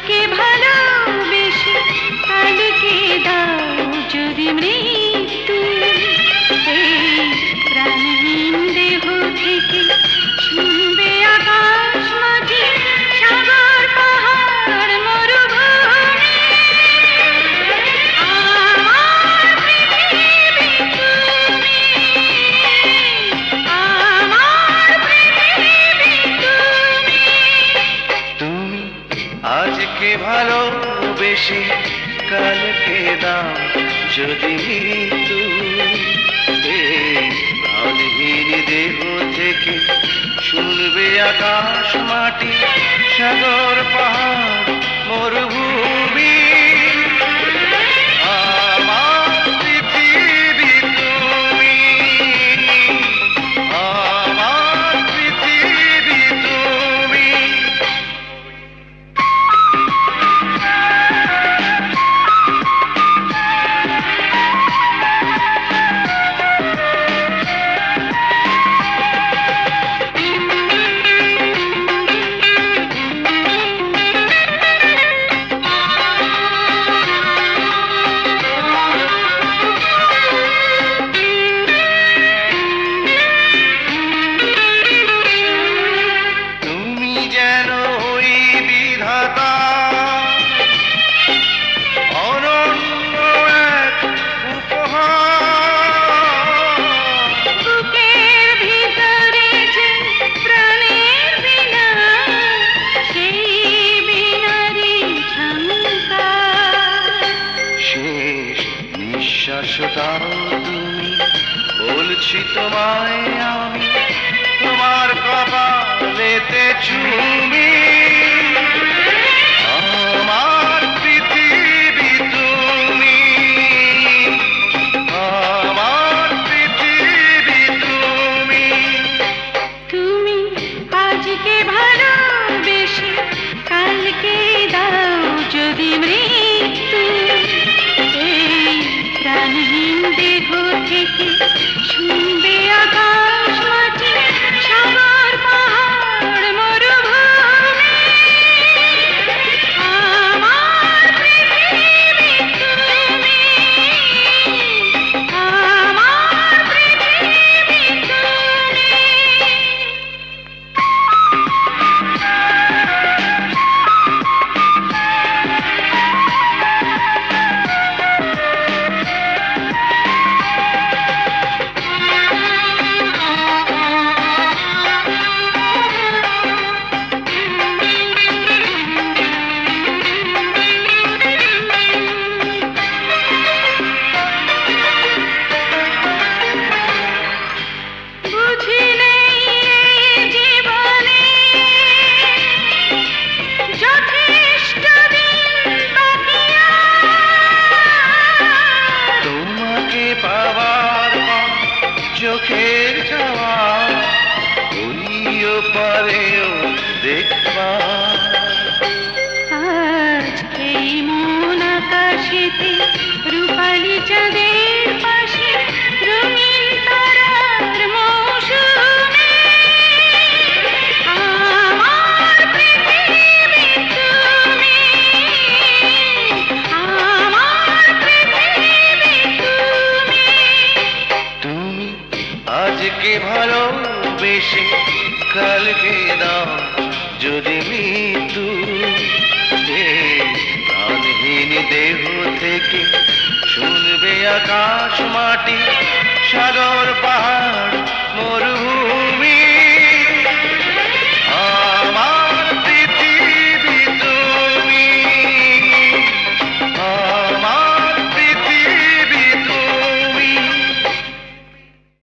আজকে ভালোবেসে কালকে দাও যদি মৃত্যু এই প্রাণহীন দেহ থেকে আজকে ভালোবেসে কালকে দাও যদি প্রাণহীন দেহ থেকে শুনবে আকাশ মাটি সাগর পাহাড় মরুভূমি নিঃশ্বাস দাও তুমি বলছি তোমায় আমি তোমার কপালেতে চুমি। চোখের ওইও পারেও দেখবা। আজ এই মন আকাশেতে রূপালি ভালোবেসে কালকে দাও যদি মৃত্যু প্রাণহীন দেহ থেকে শুনবে আকাশ মাটি সাগর পাহাড়